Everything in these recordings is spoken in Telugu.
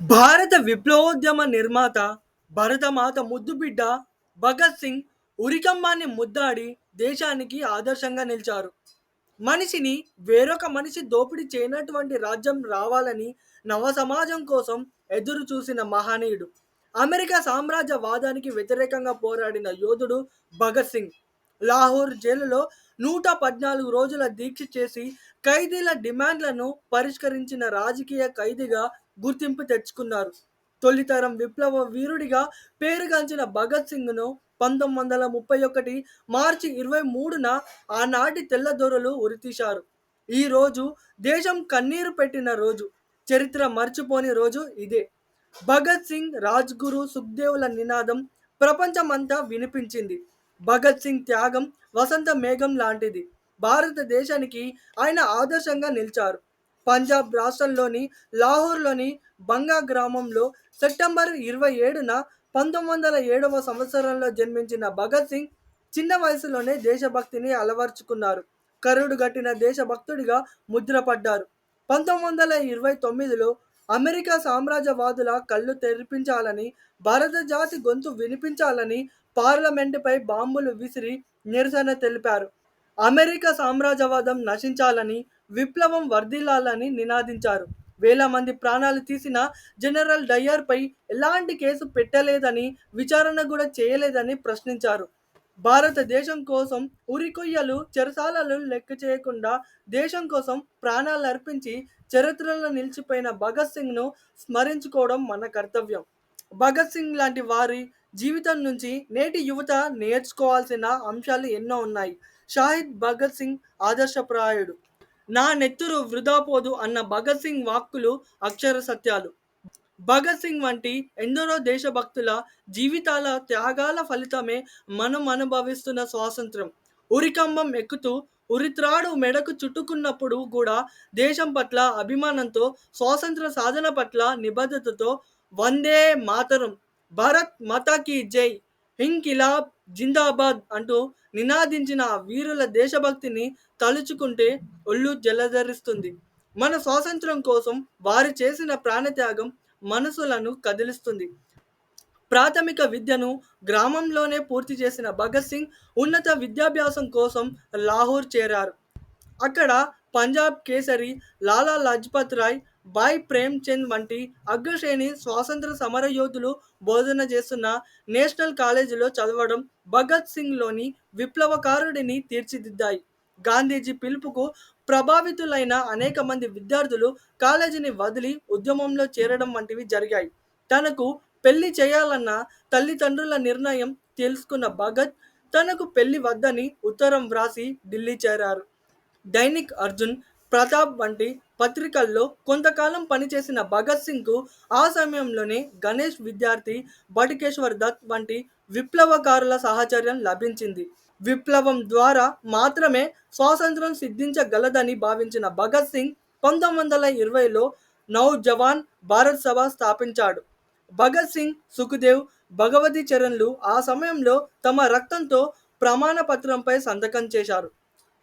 భారత విప్లవోద్యమ నిర్మాత భరతమాత ముద్దుబిడ్డ భగత్ సింగ్ ఉరికంబాన్ని ముద్దాడి దేశానికి ఆదర్శంగా నిలిచారు. మనిషిని వేరొక మనిషి దోపిడీ చేయనటువంటి రాజ్యం రావాలని నవ సమాజం కోసం ఎదురు చూసిన మహనీయుడు. అమెరికా సామ్రాజ్యవాదానికి వ్యతిరేకంగా పోరాడిన యోధుడు భగత్ సింగ్. లాహోర్ జైలులో నూట పద్నాలుగు రోజుల దీక్ష చేసి ఖైదీల డిమాండ్లను పరిష్కరించిన రాజకీయ ఖైదీగా గుర్తింపు తెచ్చుకున్నారు. తొలితరం విప్లవ వీరుడిగా పేరుగాంచిన భగత్ సింగ్ను పంతొమ్మిది వందల ముప్పై ఒకటి మార్చి ఇరవై మూడున ఆనాటి తెల్లదొరలు ఉరితీశారు. ఈ రోజు దేశం కన్నీరు పెట్టిన రోజు చరిత్ర మర్చిపోని రోజు ఇదే. భగత్ సింగ్ రాజ్గురు సుఖ్దేవుల నినాదం ప్రపంచమంతా వినిపించింది. భగత్ సింగ్ త్యాగం వసంత మేఘం లాంటిది. భారతదేశానికి ఆయన ఆదర్శంగా నిలిచారు. పంజాబ్ రాష్ట్రంలోని లాహోర్లోని బంగా గ్రామంలో సెప్టెంబర్ ఇరవై ఏడున పంతొమ్మిది వందల ఏడవ సంవత్సరంలో జన్మించిన భగత్ సింగ్ చిన్న వయసులోనే దేశభక్తిని అలవర్చుకున్నారు. కరుడు గట్టిన దేశభక్తుడిగా ముద్రపడ్డారు. పంతొమ్మిది వందల ఇరవై తొమ్మిదిలో అమెరికా సామ్రాజ్యవాదుల కళ్ళు తెరిపించాలని భారత జాతి గొంతు వినిపించాలని పార్లమెంటుపై బాంబులు విసిరి నిరసన తెలిపారు. అమెరికా సామ్రాజ్యవాదం నశించాలని విప్లవం వర్ధిల్లాలని నినాదించారు. వేల మంది ప్రాణాలు తీసిన జనరల్ డయ్యర్పై ఎలాంటి కేసు పెట్టలేదని విచారణ కూడా చేయలేదని ప్రశ్నించారు. భారతదేశం కోసం ఉరికొయ్యలు చెరసాలలు లెక్క చేయకుండా దేశం కోసం ప్రాణాలు అర్పించి చరిత్రలో నిలిచిపోయిన భగత్ సింగ్ను స్మరించుకోవడం మన కర్తవ్యం. భగత్ సింగ్ లాంటి వారి జీవితం నుంచి నేటి యువత నేర్చుకోవాల్సిన అంశాలు ఎన్నో ఉన్నాయి. షాహిద్ భగత్ సింగ్ ఆదర్శప్రాయుడు. నా నెత్తురు వృధా పోదు అన్న భగత్ సింగ్ వాక్కులు అక్షర సత్యాలు. భగత్ సింగ్ వంటి ఎందరో దేశభక్తుల జీవితాల త్యాగాల ఫలితమే మనం అనుభవిస్తున్న స్వాతంత్రం. ఉరికంబం ఎక్కుతూ ఉరిత్రాడు మెడకు చుట్టుకున్నప్పుడు కూడా దేశం పట్ల అభిమానంతో స్వాతంత్ర సాధన పట్ల నిబద్ధతతో వందే మాతరం. భారత్ మాతాకి జై. హింకిలాబ్ జిందాబాద్ అంటూ నినాదించిన ఆ వీరుల దేశభక్తిని తలుచుకుంటే ఒళ్ళు జలధరిస్తుంది. మన స్వాతంత్రం కోసం వారు చేసిన ప్రాణత్యాగం మనసులను కదిలిస్తుంది. ప్రాథమిక విద్యను గ్రామంలోనే పూర్తి చేసిన భగత్ సింగ్ ఉన్నత విద్యాభ్యాసం కోసం లాహోర్ చేరారు. అక్కడ పంజాబ్ కేసరి లాలా లజ్పత్ రాయ్ భాయ్ ప్రేమ్ చంద్ వంటి అగ్రశ్రేణి స్వాతంత్ర సమర యోధులు బోధన చేస్తున్న నేషనల్ కాలేజీలో చదవడం భగత్ సింగ్లోని విప్లవకారుడిని తీర్చిదిద్దాయి. గాంధీజీ పిలుపుకు ప్రభావితులైన అనేక మంది విద్యార్థులు కాలేజీని వదిలి ఉద్యమంలో చేరడం వంటివి జరిగాయి. తనకు పెళ్ళి చేయాలన్న తల్లిదండ్రుల నిర్ణయం తెలుసుకున్న భగత్ తనకు పెళ్ళి వద్దని ఉత్తరం వ్రాసి ఢిల్లీ చేరారు. దైనిక్ అర్జున్ ప్రతాప్ వంటి పత్రికల్లో కొంతకాలం పనిచేసిన భగత్ సింగ్కు ఆ సమయంలోనే గణేష్ విద్యార్థి బటుకేశ్వర్ దత్ వంటి విప్లవకారుల సహచర్యం లభించింది. విప్లవం ద్వారా మాత్రమే స్వాతంత్రం సిద్ధించగలదని భావించిన భగత్ సింగ్ పంతొమ్మిది వందల ఇరవైలో నౌ జవాన్ భారత్ సభ స్థాపించాడు. భగత్ సింగ్ సుఖదేవ్ భగవతి చరణ్లు ఆ సమయంలో తమ రక్తంతో ప్రమాణ పత్రంపై సంతకం చేశారు.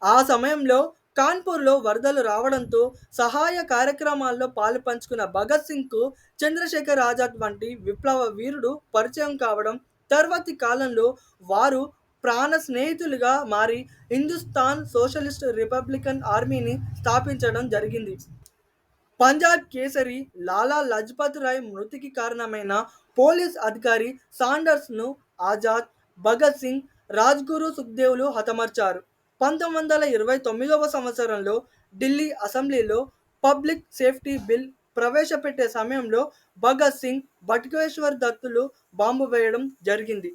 ఆ సమయంలో కాన్పూర్లో వరదలు రావడంతో సహాయ కార్యక్రమాల్లో పాలు పంచుకున్న భగత్ సింగ్కు చంద్రశేఖర్ ఆజాద్ వంటి విప్లవ వీరుడు పరిచయం కావడం తర్వాతి కాలంలో వారు ప్రాణ స్నేహితులుగా మారి హిందుస్థాన్ సోషలిస్ట్ రిపబ్లికన్ ఆర్మీని స్థాపించడం జరిగింది. పంజాబ్ కేసరి లాలా లజ్పత్ రాయ్ మృతికి కారణమైన పోలీస్ అధికారి సాండర్స్ను ఆజాద్ భగత్ సింగ్ రాజ్గురు సుఖ్దేవ్లు హతమార్చారు. పంతొమ్మిది వందల ఇరవై తొమ్మిదవ సంవత్సరంలో ఢిల్లీ అసెంబ్లీలో పబ్లిక్ సేఫ్టీ బిల్ ప్రవేశపెట్టే సమయంలో భగత్ సింగ్ బట్కేశ్వర్ దత్తులు బాంబు వేయడం జరిగింది.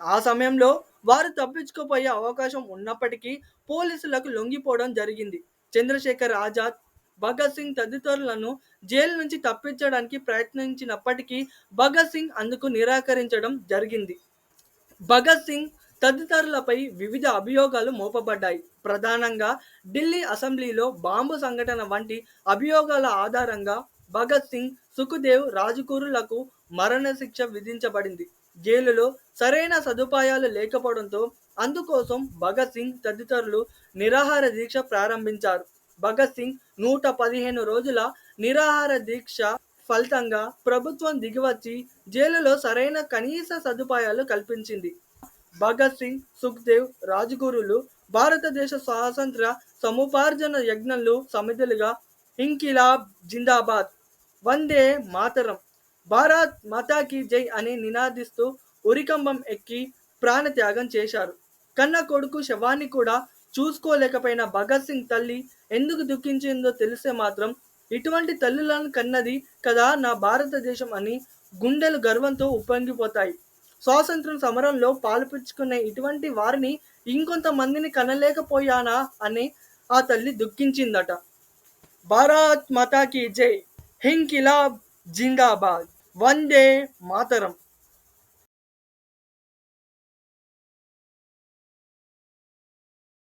ఆ సమయంలో వారు తప్పించుకుపోయే అవకాశం ఉన్నప్పటికీ పోలీసులకు లొంగిపోవడం జరిగింది. చంద్రశేఖర్ ఆజాద్ భగత్ సింగ్ తదితరులను జైలు నుంచి తప్పించడానికి ప్రయత్నించినప్పటికీ భగత్ సింగ్ అందుకు నిరాకరించడం జరిగింది. భగత్ సింగ్ తదితరులపై వివిధ అభియోగాలు మోపబడ్డాయి. ప్రధానంగా ఢిల్లీ అసెంబ్లీలో బాంబు సంఘటన వంటి అభియోగాల ఆధారంగా భగత్ సింగ్ సుఖదేవ్ రాజకూరులకు మరణశిక్ష విధించబడింది. జైలులో సరైన సదుపాయాలు లేకపోవడంతో అందుకోసం భగత్ సింగ్ తదితరులు నిరాహార దీక్ష ప్రారంభించారు. భగత్ సింగ్ నూట పదిహేను రోజుల నిరాహార దీక్ష ఫలితంగా ప్రభుత్వం దిగివచ్చి జైలులో సరైన కనీస సదుపాయాలు కల్పించింది. భగత్ సింగ్ సుఖ్దేవ్ రాజగురులు భారతదేశ స్వాతంత్ర సముపార్జన యజ్ఞంలో సమితులుగా ఇంకిలాబ్ జిందాబాద్ వందే మాతరం భారత్ మాతాకి జై అని నినాదిస్తూ ఉరికంబం ఎక్కి ప్రాణత్యాగం చేశారు. కన్న కొడుకు శవాన్ని కూడా చూసుకోలేకపోయిన భగత్ సింగ్ తల్లి ఎందుకు దుఃఖించిందో తెలిస్తే మాత్రం ఇటువంటి తల్లులను కన్నది కదా నా భారతదేశం అని గుండెలు గర్వంతో ఉప్పొంగిపోతాయి. స్వాతంత్రం సమరంలో పాలుపుచ్చుకునే ఇటువంటి వారిని ఇంకొంతమందిని కనలేకపోయానా అని ఆ తల్లి దుఃఖించిందట. భారత్ మాతాకి జై. హింకిలాబ్ జిందాబాద్. వందే మాతరం.